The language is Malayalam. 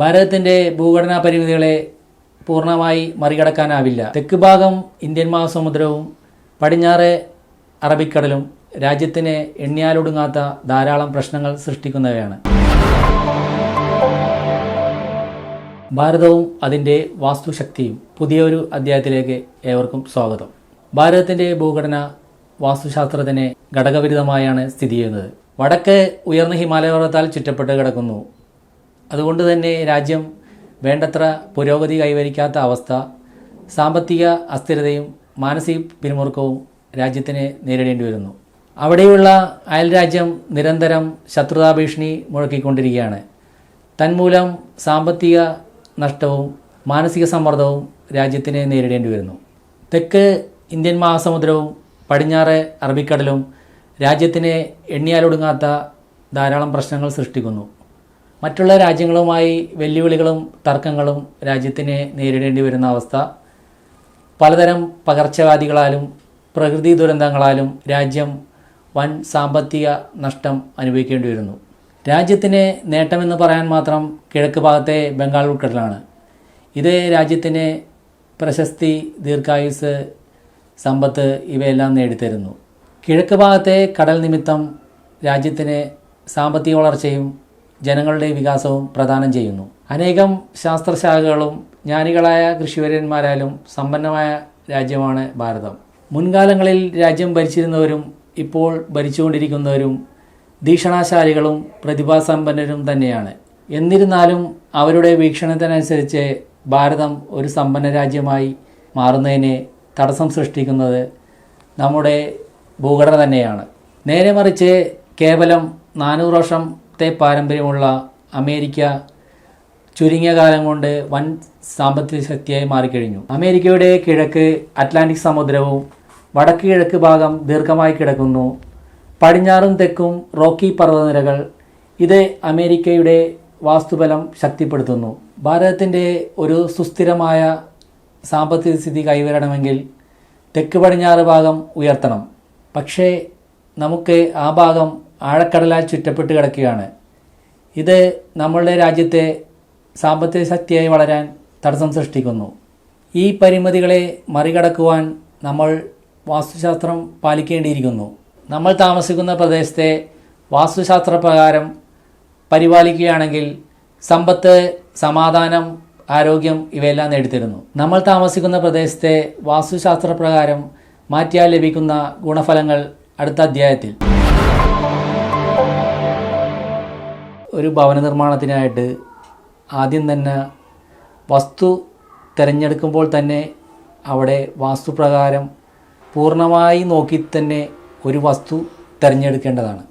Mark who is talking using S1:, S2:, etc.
S1: ഭാരതത്തിന്റെ ഭൂഘടനാ പരിമിതികളെ പൂർണമായി മറികടക്കാനാവില്ല. തെക്ക് ഭാഗം ഇന്ത്യൻ മഹാസമുദ്രവും പടിഞ്ഞാറ് അറബിക്കടലും രാജ്യത്തിന് എണ്ണിയാലൊടുങ്ങാത്ത ധാരാളം പ്രശ്നങ്ങൾ സൃഷ്ടിക്കുന്നവയാണ്. ഭാരതവും അതിന്റെ വാസ്തുശക്തിയും പുതിയൊരു അധ്യായത്തിലേക്ക് ഏവർക്കും സ്വാഗതം. ഭാരതത്തിന്റെ ഭൂഘടന വാസ്തുശാസ്ത്രത്തിന് ഘടകവിരുദ്ധമായാണ് സ്ഥിതി ചെയ്യുന്നത്. വടക്ക് ഉയർന്ന ഹിമാലയപർവതാൽ ചുറ്റപ്പെട്ട് കിടക്കുന്നു. അതുകൊണ്ട് തന്നെ രാജ്യം വേണ്ടത്ര പുരോഗതി കൈവരിക്കാത്ത അവസ്ഥ സാമ്പത്തിക അസ്ഥിരതയും മാനസിക പിരിമുറുക്കവും രാജ്യത്തിന് നേരിടേണ്ടി വരുന്നു. അവിടെയുള്ള അയൽരാജ്യം നിരന്തരം ശത്രുതാ ഭീഷണി മുഴക്കിക്കൊണ്ടിരിക്കുകയാണ്. തന്മൂലം സാമ്പത്തിക നഷ്ടവും മാനസിക സമ്മർദ്ദവും രാജ്യത്തിന് നേരിടേണ്ടി വരുന്നു. തെക്ക് ഇന്ത്യൻ മഹാസമുദ്രവും പടിഞ്ഞാറ് അറബിക്കടലും രാജ്യത്തിന് എണ്ണിയാലൊടുങ്ങാത്ത ധാരാളം പ്രശ്നങ്ങൾ സൃഷ്ടിക്കുന്നു. മറ്റുള്ള രാജ്യങ്ങളുമായി വെല്ലുവിളികളും തർക്കങ്ങളും രാജ്യത്തിന് നേരിടേണ്ടി വരുന്ന അവസ്ഥ പലതരം പകർച്ചവ്യാധികളാലും പ്രകൃതി ദുരന്തങ്ങളാലും രാജ്യം വൻ സാമ്പത്തിക നഷ്ടം അനുഭവിക്കേണ്ടി വരുന്നു. രാജ്യത്തിന് നേട്ടമെന്ന് പറയാൻ മാത്രം കിഴക്ക് ഭാഗത്തെ ബംഗാൾ ഉൾക്കടലാണ്. ഇത് രാജ്യത്തിന് പ്രശസ്തി ദീർഘായുസ് സമ്പത്ത് ഇവയെല്ലാം നേടിത്തരുന്നു. കിഴക്ക് ഭാഗത്തെ കടൽ നിമിത്തം രാജ്യത്തിന് സാമ്പത്തിക വളർച്ചയും ജനങ്ങളുടെ വികാസവും പ്രദാനം ചെയ്യുന്നു. അനേകം ശാസ്ത്രശാഖകളും ജ്ഞാനികളായ കൃഷിവര്യന്മാരാലും സമ്പന്നമായ രാജ്യമാണ് ഭാരതം. മുൻകാലങ്ങളിൽ രാജ്യം ഭരിച്ചിരുന്നവരും ഇപ്പോൾ ഭരിച്ചുകൊണ്ടിരിക്കുന്നവരും ദീക്ഷണാശാലികളും പ്രതിഭാസമ്പന്നരും തന്നെയാണ്. എന്നിരുന്നാലും അവരുടെ വീക്ഷണത്തിനനുസരിച്ച് ഭാരതം ഒരു സമ്പന്ന രാജ്യമായി മാറുന്നതിനെ തടസ്സം സൃഷ്ടിക്കുന്നത് നമ്മുടെ ഭൂഘടന തന്നെയാണ്. നേരെ മറിച്ച് കേവലം നാനൂറ് വർഷത്തെ പാരമ്പര്യമുള്ള അമേരിക്ക ചുരുങ്ങിയ കാലം കൊണ്ട് വൻ സാമ്പത്തിക ശക്തിയായി മാറിക്കഴിഞ്ഞു. അമേരിക്കയുടെ കിഴക്ക് അറ്റ്ലാന്റിക് സമുദ്രവും വടക്ക് കിഴക്ക് ഭാഗം ദീർഘമായി കിടക്കുന്നു. പടിഞ്ഞാറും തെക്കും റോക്കി പർവതനിരകൾ ഇത് അമേരിക്കയുടെ വാസ്തുബലം ശക്തിപ്പെടുത്തുന്നു. ഭാരതത്തിന്റെ ഒരു സുസ്ഥിരമായ സാമ്പത്തിക സ്ഥിതി കൈവരണമെങ്കിൽ തെക്ക് പടിഞ്ഞാറ് ഭാഗം ഉയർത്തണം. പക്ഷേ നമുക്ക് ആ ഭാഗം ആഴക്കടലാൽ ചുറ്റപ്പെട്ട് കിടക്കുകയാണ്. ഇത് നമ്മളുടെ രാജ്യത്തെ സാമ്പത്തിക ശക്തിയായി വളരാൻ തടസ്സം സൃഷ്ടിക്കുന്നു. ഈ പരിമിതികളെ മറികടക്കുവാൻ നമ്മൾ വാസ്തുശാസ്ത്രം പാലിക്കേണ്ടിയിരിക്കുന്നു. നമ്മൾ താമസിക്കുന്ന പ്രദേശത്തെ വാസ്തുശാസ്ത്ര പ്രകാരം പരിപാലിക്കുകയാണെങ്കിൽ സമ്പത്ത് സമാധാനം ആരോഗ്യം ഇവയെല്ലാം നേടിത്തരുന്നു. നമ്മൾ താമസിക്കുന്ന പ്രദേശത്തെ വാസ്തുശാസ്ത്ര പ്രകാരം മാറ്റിയാൽ ലഭിക്കുന്ന ഗുണഫലങ്ങൾ അടുത്ത അധ്യായത്തിൽ. ഒരു ഭവന നിർമ്മാണത്തിനായിട്ട് ആദ്യം തന്നെ വസ്തു തിരഞ്ഞെടുക്കുമ്പോൾ തന്നെ അവിടെ വാസ്തുപ്രകാരം പൂർണമായി നോക്കി തന്നെ ഒരു വസ്തു തിരഞ്ഞെടുക്കേണ്ടതാണ്.